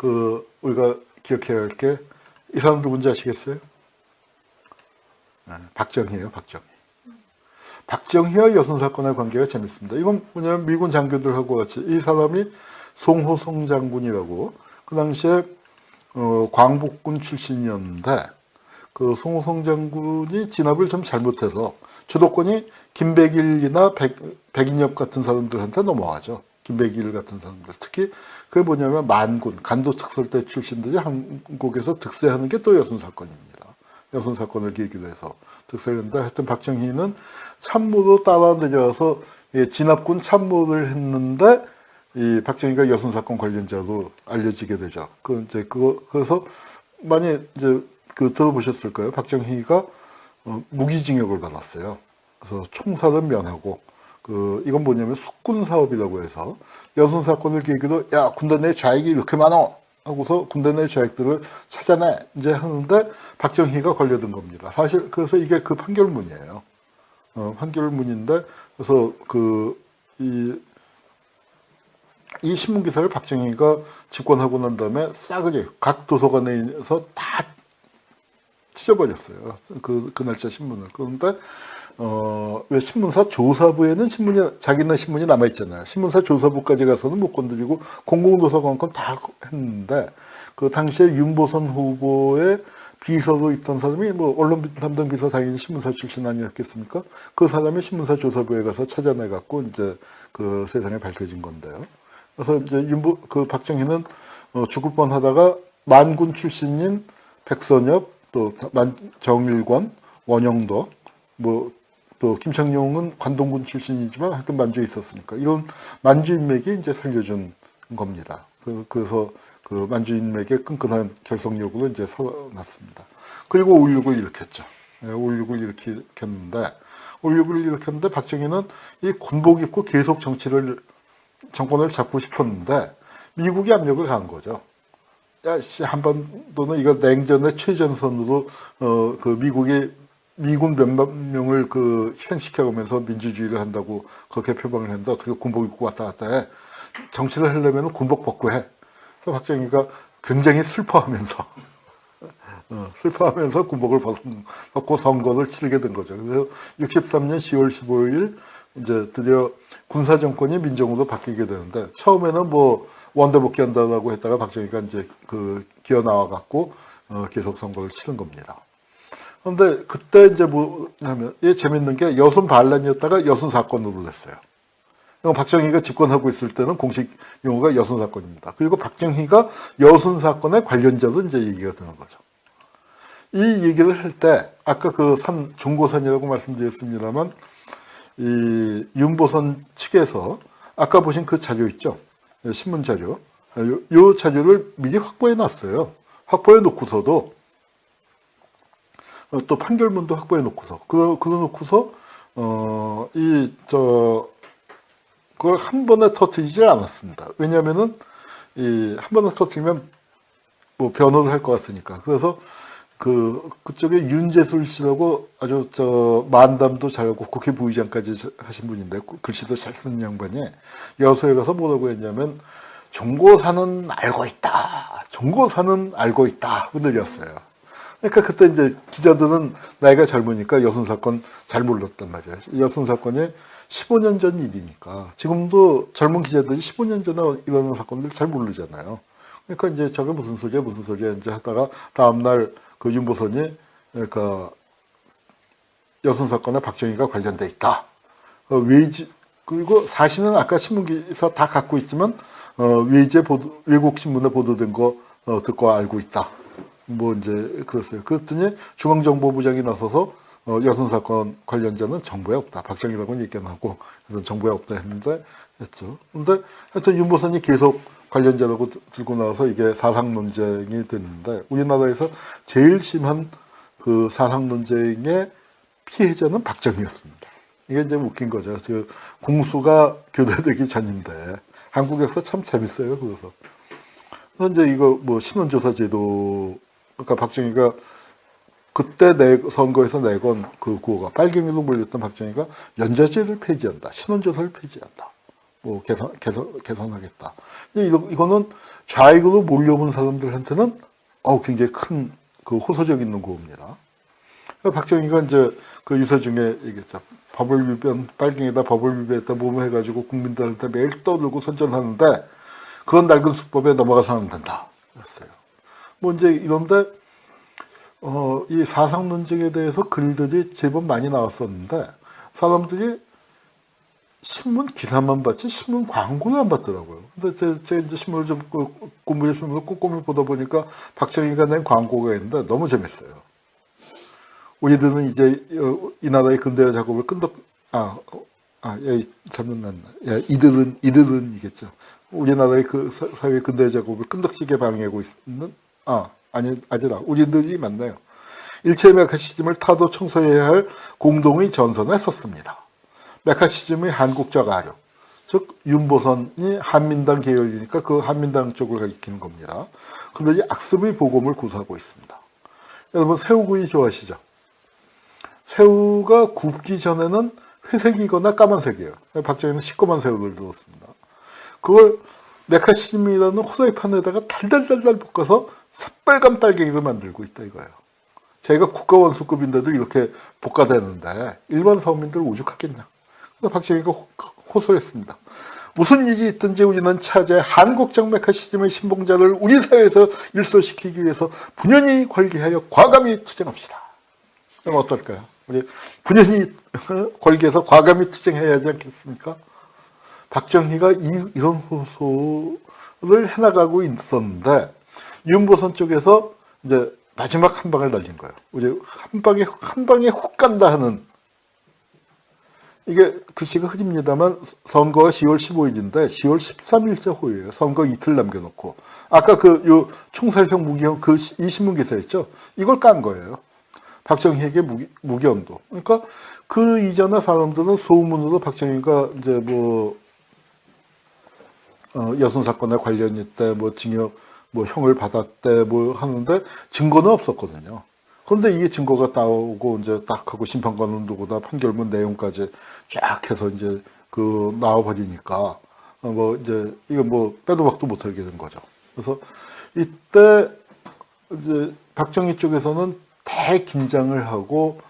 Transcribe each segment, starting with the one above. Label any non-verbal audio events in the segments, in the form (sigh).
그 우리가 기억해야 할 게 이 사람 누군지 아시겠어요? 네, 박정희예요, 박정희. 박정희와 여순 사건의 관계가 재밌습니다. 이건 뭐냐면 미군 장교들하고 같이 이 사람이 송호성 장군이라고 그 당시에 어, 광복군 출신이었는데 그 송호성 장군이 진압을 좀 잘못해서 주도권이 김백일이나 백, 백인엽 같은 사람들한테 넘어가죠. 김백일 같은 사람들 특히 그게 뭐냐면 만군 간도 특설대 출신들이 한국에서 득세하는 게 또 여순 사건입니다. 여순 사건을 계기로 해서 득세했는데 하여튼 박정희는 참모로 따라 내려와서 예, 진압군 참모를 했는데 이 박정희가 여순 사건 관련자로 알려지게 되죠. 그 이제 그거 그래서 많이 이제 그 들어보셨을 거예요. 박정희가 어, 무기징역을 받았어요. 그래서 총살은 면하고 그 이건 뭐냐면 숙군 사업이라고 해서 여순 사건을 계기로 야 군대 내 좌익이 이렇게 많어 하고서 군대 내 좌익들을 찾아내 이제 하는데 박정희가 걸려든 겁니다. 사실 그래서 이게 그 판결문이에요. 어, 판결문인데 그래서 그이 이 신문 기사를 박정희가 집권하고 난 다음에 싸그리 각 도서관에서 다 찢어버렸어요. 그, 그 날짜 신문을. 그런데, 어, 왜 신문사 조사부에는 신문이, 자기네 신문이 남아있잖아요. 신문사 조사부까지 가서는 못 건드리고 공공도서관 건 다 했는데, 그 당시에 윤보선 후보의 비서로 있던 사람이 뭐 언론 담당 비서 당연히 신문사 출신 아니었겠습니까? 그 사람이 신문사 조사부에 가서 찾아내 갖고 이제 그 세상에 밝혀진 건데요. 그래서 이제 윤보 그 박정희는 어, 죽을 뻔 하다가 만군 출신인 백선엽 또 만, 정일권 원영도 뭐 또 김창룡은 관동군 출신이지만 하여튼 만주에 있었으니까 이런 만주 인맥이 이제 살려준 겁니다. 그, 그래서 그 만주 인맥의 끈끈한 결속력으로 이제 서났습니다. 그리고 5.16을 일으켰죠. 네, 5.16을 일으켰는데 5.16을 일으켰는데 박정희는 이 군복 입고 계속 정치를 정권을 잡고 싶었는데 미국이 압력을 가한 거죠. 야, 씨, 한반도는 이거 냉전의 최전선으로 어, 그 미국이 미군 몇몇 명을 그 희생시켜가면서 민주주의를 한다고 그렇게 표방을 했는데 어떻게 군복 입고 왔다 갔다 해. 정치를 하려면 군복 벗고 해. 그래서 박정희가 굉장히 슬퍼하면서 (laughs) 어, 슬퍼하면서 군복을 벗- 벗고 선거를 치르게 된 거죠. 그래서 63년 10월 15일 이제 드디어 군사 정권이 민정으로 바뀌게 되는데 처음에는 뭐 원대 복귀한다고 했다가 박정희가 이제 그 기어 나와 갖고 어, 계속 선거를 치른 겁니다. 그런데 그때 이제 뭐냐면 이 재밌는 게 여순 반란이었다가 여순 사건으로 됐어요. 박정희가 집권하고 있을 때는 공식 용어가 여순 사건입니다. 그리고 박정희가 여순 사건의 관련자도 이제 얘기가 되는 거죠. 이 얘기를 할 때 아까 그 산 종고산이라고 말씀드렸습니다만 이 윤보선 측에서 아까 보신 그 자료 있죠? 예, 신문 자료. 요, 요 자료를 미리 확보해 놨어요. 확보해 놓고서도 어, 또 판결문도 확보해 놓고서 그 그러 놓고서 어 이 저 그걸 한 번에 터트리지 않았습니다. 왜냐하면은 이 한 번에 터트리면 뭐 변호를 할 것 같으니까. 그래서 그 그쪽에 윤재술 씨라고 아주 저 만담도 잘하고 국회 부의장까지 하신 분인데 그 글씨도 잘 쓰는 양반이 여수에 가서 뭐라고 했냐면 종고사는 알고 있다. 종고사는 알고 있다. 흔들렸어요. 그러니까 그때 이제 기자들은 나이가 젊으니까 여순 사건 잘 몰랐단 말이에요. 여순 사건이 15년 전 일이니까 지금도 젊은 기자들이 15년 전에 일어난 사건들 잘 모르잖아요. 그러니까 이제 저게 무슨 소리야 무슨 소리야 이제 하다가 다음날 그 윤보선이 그러니까 여순 사건에 박정희가 관련돼 있다. 어, 외지 그리고 사실은 아까 신문 기사 다 갖고 있지만 어, 외제 보도 외국 신문에 보도된 거 어, 듣고 알고 있다. 뭐 이제 그랬어요. 그랬더니 중앙정보부장이 나서서 어, 여순 사건 관련자는 정부에 없다. 박정희라고는 얘기 안 하고 그래서 정부에 없다 했는데 했죠. 근데 하여튼 윤보선이 계속 관련자라고 들- 들고 나와서 이게 사상 논쟁이 됐는데 우리나라에서 제일 심한 그 사상 논쟁의 피해자는 박정희였습니다. 이게 이제 웃긴 거죠. 그 공수가 교대되기 전인데 한국 역사 참 재밌어요. 그래서 이제 이거 뭐 신원조사 제도 그러니까 박정희가 그때 내 선거에서 내건 그 구호가 빨갱이로 몰렸던 박정희가 연좌제를 폐지한다. 신원조사를 폐지한다. 뭐 개선, 개선, 개선하겠다. 이거는 좌익으로 몰려온 사람들한테는 어 굉장히 큰 그 호소력 있는 구호입니다. 박정희가 이제 그 유서 중에 얘기했죠. 법을 위반, 빨갱이다, 법을 위반했다, 뭐뭐 해가지고 국민들한테 매일 떠들고 선전하는데 그런 낡은 수법에 넘어가서는 안 된다. 뭐 이제 이런데 어, 이 사상 논쟁에 대해서 글들이 제법 많이 나왔었는데 사람들이 신문 기사만 봤지 신문 광고를 안 봤더라고요. 근데 제, 제가 이제 신문을 좀 그, 공부해 신문을 꼼꼼히 보다 보니까 박정희가 낸 광고가 있는데 너무 재밌어요. 우리들은 이제 어, 이 나라의 근대화 작업을 끈덕 아, 어, 아, 예, 잘못 났나. 예, 이들은 이들은이겠죠. 우리나라의 그 사- 사회 근대화 작업을 끈덕지게 방해하고 있는 아, 아니 아니다. 우리들이 맞나요? 일체 메카시즘을 타도 청소해야 할 공동의 전선을 썼습니다. 메카시즘의 한국적 아류, 즉 윤보선이 한민당 계열이니까 그 한민당 쪽을 가리키는 겁니다. 근데 이 악습의 보검을 구사하고 있습니다. 여러분 새우구이 좋아하시죠? 새우가 굽기 전에는 회색이거나 까만색이에요. 박정희는 시꺼먼 새우를 넣었습니다. 그걸 메카시즘이라는 호소이판에다가 달달달달 볶아서 새빨간 빨갱이를 만들고 있다 이거예요. 저희가 국가원수급인데도 이렇게 볶아대는데 일반 서민들 오죽하겠냐. 그래서 박정희가 호- 호소했습니다. 무슨 일이 있든지 우리는 차제 한국적 메카시즘의 신봉자를 우리 사회에서 일소시키기 위해서 분연히 관계하여 과감히 투쟁합시다. 그럼 어떨까요? 우리 분연히 (laughs) 관계해서 과감히 투쟁해야 하지 않겠습니까? 박정희가 이, 이런 호소를 해나가고 있었는데 윤보선 쪽에서 이제 마지막 한 방을 날린 거예요. 우리 한 방에 한 방에 훅 간다 하는 이게 글씨가 흐립니다만 선거가 10월 15일인데 10월 13일자 후예요. 선거 이틀 남겨놓고 아까 그 요 총살형 무기형 그 이 신문 기사였죠. 이걸 깐 거예요. 박정희에게 무기, 무기언도. 그러니까 그 이전에 사람들은 소문으로 박정희가 이제 뭐 어, 여순 사건에 관련 있대, 뭐 징역, 뭐 형을 받았대, 뭐 하는데 증거는 없었거든요. 그런데 이게 증거가 나오고 이제 딱 하고 심판관은 누구다 판결문 내용까지 쫙 해서 이제 그 나와버리니까 어, 뭐 이제 이거 뭐 빼도 박도 못하게 된 거죠. 그래서 이때 이제 박정희 쪽에서는 대긴장을 하고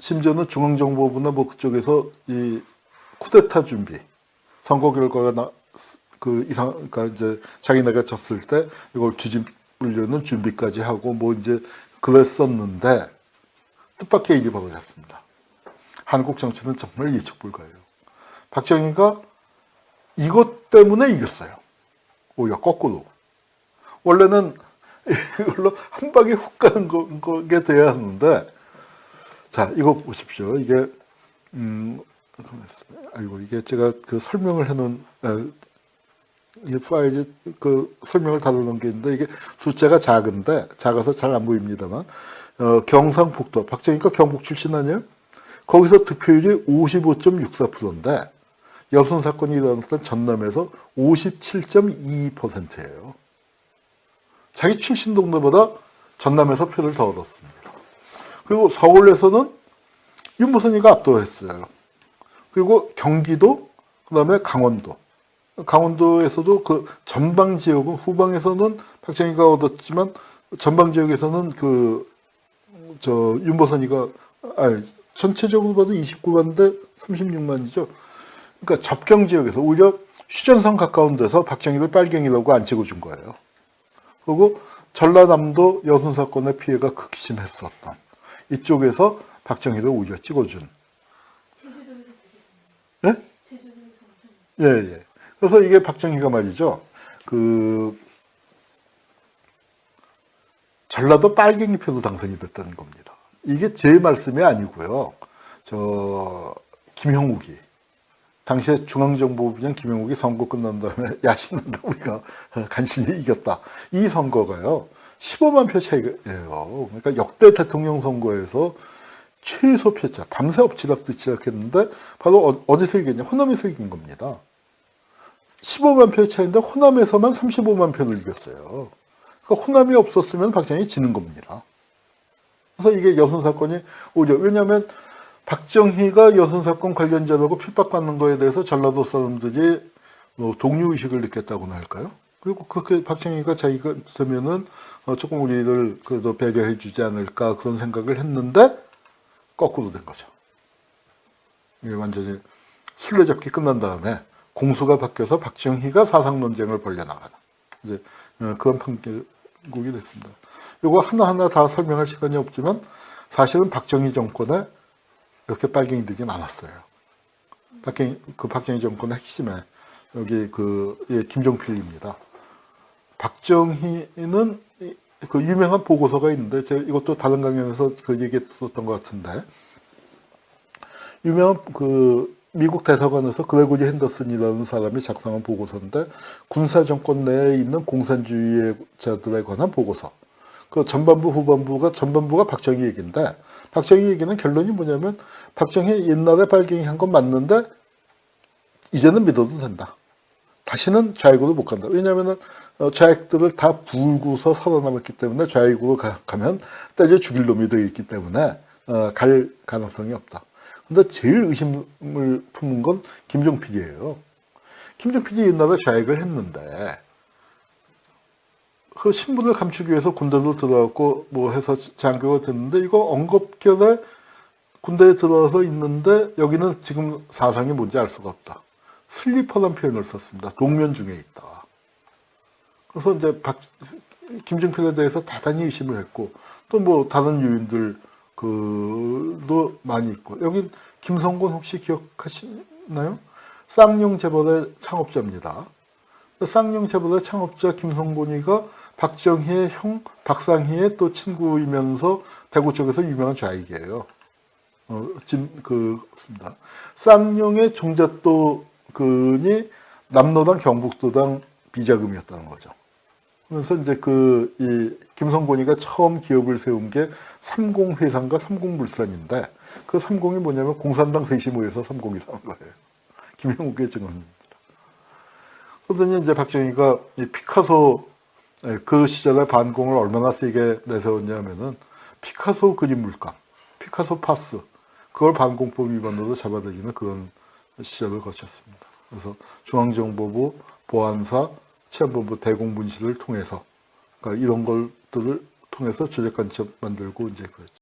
심지어는 중앙정보부나 뭐 그쪽에서 이 쿠데타 준비 선거 결과가 나, 그 이상, 그러니까 이제 자기네가 졌을 때 이걸 뒤집으려는 준비까지 하고 뭐 이제 그랬었는데 뜻밖의 일이 벌어졌습니다. 한국 정치는 정말 예측 불가예요. 박정희가 이것 때문에 이겼어요. 오히려 거꾸로. 원래는 이걸로 한 방에 훅 가는 거, 거게 돼야 하는데, 자, 이거 보십시오. 이게, 음, 아이고, 이게 제가 그 설명을 해놓은, 에, 이 파일 그 설명을 달아놓은 게 있는데 이게 숫자가 작은데 작아서 잘 안 보입니다만 어, 경상북도 박정희가 경북 출신 아니에요? 거기서 득표율이 55.64%인데 여순 사건이 일어났던 전남에서 57.22%예요. 자기 출신 동네보다 전남에서 표를 더 얻었습니다. 그리고 서울에서는 윤무선이가 압도했어요. 그리고 경기도, 그 다음에 강원도. 강원도에서도 그 전방 지역은 후방에서는 박정희가 얻었지만 전방 지역에서는 그 저 윤보선이가 아 전체적으로 봐도 29만대 36만이죠. 그러니까 접경 지역에서 오히려 휴전선 가까운 데서 박정희를 빨갱이라고 안 찍어준 거예요. 그리고 전라남도 여순 사건의 피해가 극심했었던 이쪽에서 박정희를 오히려 찍어준. 예? 예, 예. 그래서 이게 박정희가 말이죠. 그 전라도 빨갱이 표도 당선이 됐다는 겁니다. 이게 제 말씀이 아니고요. 저 김형욱이 당시에 중앙정보부장 김형욱이 선거 끝난 다음에 (laughs) 야신난다 우리가 간신히 이겼다. 이 선거가요. 15만 표 차이예요. 그러니까 역대 대통령 선거에서 최소 표차, 밤새 엎치락뒤 치락 했는데 바로 어- 어디서 이겼냐? 호남에서 이긴 겁니다. 15만 표 차인데 호남에서만 35만 표를 이겼어요. 그러니까 호남이 없었으면 박정희 지는 겁니다. 그래서 이게 여순 사건이 오히려 왜냐하면 박정희가 여순 사건 관련자라고 핍박받는 거에 대해서 전라도 사람들이 뭐 동료 의식을 느꼈다고나 할까요? 그리고 그렇게 박정희가 자기가 되면은 어, 조금 우리를 그래도 배려해 주지 않을까 그런 생각을 했는데 거꾸로 된 거죠. 이게 완전히 술래잡기 끝난 다음에 공수가 바뀌어서 박정희가 사상 논쟁을 벌려나가는 이제 어, 그런 판결국이 됐습니다. 이거 하나하나 다 설명할 시간이 없지만 사실은 박정희 정권에 이렇게 빨갱이들이 많았어요. 박정희, 그 박정희 정권의 핵심에 여기 그 예, 김종필입니다. 박정희는 이- 그 유명한 보고서가 있는데 제가 이것도 다른 강연에서 그 얘기했었던 것 같은데 유명한 그 미국 대사관에서 그레고리 핸더슨이라는 사람이 작성한 보고서인데 군사 정권 내에 있는 공산주의자들에 관한 보고서. 그 전반부 후반부가 전반부가 박정희 얘기인데 박정희 얘기는 결론이 뭐냐면 박정희 옛날에 발갱이 한 건 맞는데 이제는 믿어도 된다. 다시는 좌익으로 못 간다. 왜냐하면 좌익들을 다 불구서 살아남았기 때문에 좌익으로 가, 면 때려 죽일 놈이 되어 있기 때문에 어, 갈 가능성이 없다. 근데 제일 의심을 품은 건 김종필이에요. 김종필이 옛날에 좌익을 했는데 그 신분을 감추기 위해서 군대로 들어갔고 뭐 해서 장교가 됐는데 이거 언급결에 군대에 들어와서 있는데 여기는 지금 사상이 뭔지 알 수가 없다. 슬리퍼란 표현을 썼습니다. 동면 중에 있다. 그래서 이제 박, 김종필에 대해서 대단히 의심을 했고 또 뭐 다른 요인들 그도 많이 있고 여기 김성곤 혹시 기억하시나요? 쌍용 재벌의 창업자입니다. 쌍용 재벌의 창업자 김성곤이가 박정희의 형 박상희의 또 친구이면서 대구 쪽에서 유명한 좌익이에요. 어, 진, 그 습니다 쌍용의 종잣도 근이 남로당 경북도당 비자금이었다는 거죠. 그래서 이제 그, 이, 김성곤이가 처음 기업을 세운 게 삼공회상과 삼공물산인데 그 삼공이 뭐냐면 공산당 셋이 모여서 삼공이 사는 거예요. 김영욱의 증언입니다. 그러더니 이제 박정희가 이 피카소 예, 그 시절에 반공을 얼마나 세게 내세웠냐면은 피카소 그림 물감, 피카소 파스 그걸 반공법 위반으로 잡아들이는 그런 시절을 거쳤습니다. 그래서 중앙정보부, 보안사, 치안본부 대공분실을 통해서 그러니까 이런 것들을 통해서 조작간첩 만들고 이제 그랬죠.